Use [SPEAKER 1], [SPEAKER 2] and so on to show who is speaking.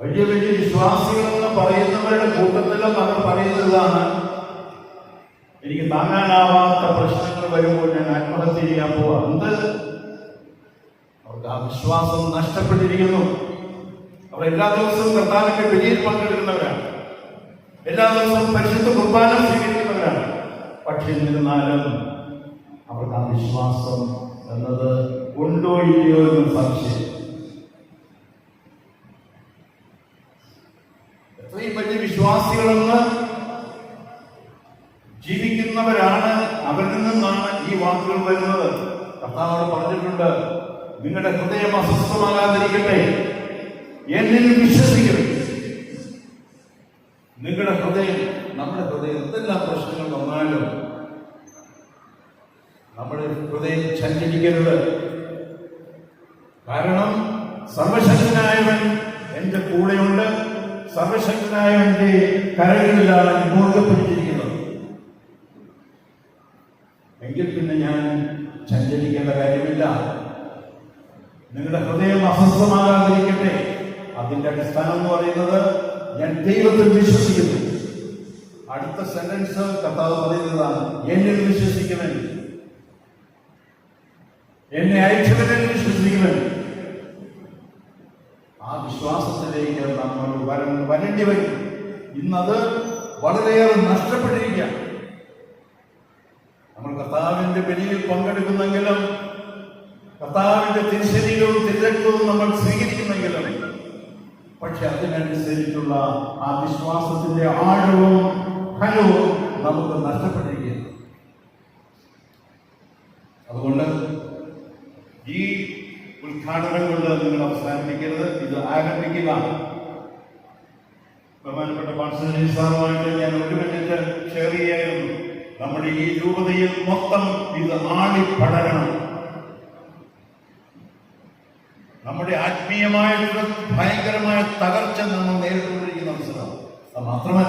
[SPEAKER 1] വലിയ വലിയ വിശ്വാസികളെന്ന് പറയുന്നവരുടെ കൂട്ടത്തിലും അവർ പറയുന്നതാണ് എനിക്ക് താങ്ങാനാവാത്ത പ്രശ്നങ്ങൾ വരുമ്പോൾ ഞാൻ ആത്മഹത്യ ചെയ്യാൻ പോവാ അവർക്ക് ആ വിശ്വാസം നഷ്ടപ്പെട്ടിരിക്കുന്നു. അവർ എല്ലാ ദിവസവും കർത്താവിന്റെ വിജയിൽ പങ്കെടുക്കുന്നവരാണ്. എല്ലാ ദിവസവും പരിശുദ്ധ കുർബാന സ്വീകരിക്കുന്നവരാണ്. പക്ഷെ എന്നിരുന്നാലും അവർക്ക് ആ വിശ്വാസം എന്നത് ഉണ്ടോ ഇല്ലയോ എന്ന് സംശയം വലിയ വിശ്വാസികളെന്ന് ജീവിക്കുന്നവരാണ് അവരിൽ നിന്നാണ് ഈ വാക്കുകൾ വരുന്നത്. കർത്താവോട് പറഞ്ഞിട്ടുണ്ട് നിങ്ങളുടെ ഹൃദയം അസ്വസ്ഥമാകാതിരിക്കട്ടെ. എന്നിൽ വിശ്വസിക്കണം നിങ്ങളുടെ ഹൃദയം നമ്മുടെ ഹൃദയം എന്തെല്ലാം പ്രശ്നങ്ങൾ വന്നാലും നമ്മുടെ ഹൃദയം ചഞ്ചലിക്കരുത്. കാരണം സർവശക്തനായവൻ എന്റെ കൂടെയുണ്ട്. സർവശക്തനായവന്റെ കരകളിലാണ് മുറുകെ എങ്കിൽ പിന്നെ ഞാൻ ചഞ്ചലിക്കേണ്ട കാര്യമില്ല. നിങ്ങളുടെ ഹൃദയം അസ്വസ്ഥമാകാതിരിക്കട്ടെ. അതിന്റെ അടിസ്ഥാനം എന്ന് പറയുന്നത് ഞാൻ ദൈവത്തിൽ വിശ്വസിക്കുന്നു. അടുത്ത സെന്റൻസ് കർത്താവ് പറയുന്നതാണ് എന്നിൽ വിശ്വസിക്കുമെന്ന്. എന്നെ അയച്ചവരെ വിശ്വസിക്കുവൻ ആ വിശ്വാസത്തിലേക്ക് നമ്മൾ വര വരേണ്ടി വരും. ഇന്നത് വളരെയേറെ നഷ്ടപ്പെട്ടിരിക്കുകയാണ്. നമ്മൾ കർത്താവിന്റെ ബലിയിൽ പങ്കെടുക്കുന്നെങ്കിലും കർത്താവിന്റെ തിരിശരികളും തിരക്കവും നമ്മൾ സ്വീകരിക്കുന്നെങ്കിലും പക്ഷെ അതിനനുസരിച്ചുള്ള ആ വിശ്വാസത്തിന്റെ ആഴവും ഫലവും നമുക്ക് നഷ്ടപ്പെട്ടിരിക്കുന്നു അതുകൊണ്ട് ഈ ഉദ്ഘാടനം കൊണ്ട് നിങ്ങൾ അവസാനിപ്പിക്കരുത്. ഇത് ആരംഭിക്കുക. ബഹുമാനപ്പെട്ട പാർശ്വനി സാറുമായിട്ട് ഞാൻ ഒരു മിനിറ്റ് ഷെയർ ചെയ്യായിരുന്നു നമ്മുടെ ഈ രൂപതയിൽ മൊത്തം ഇത് ആളി പടരണം നമ്മുടെ ആത്മീയമായിട്ടുള്ള ഭയങ്കരമായ തകർച്ച നമ്മൾ നേരിട്ടുകൊണ്ടിരിക്കുന്ന അവസരം. മാത്രമല്ല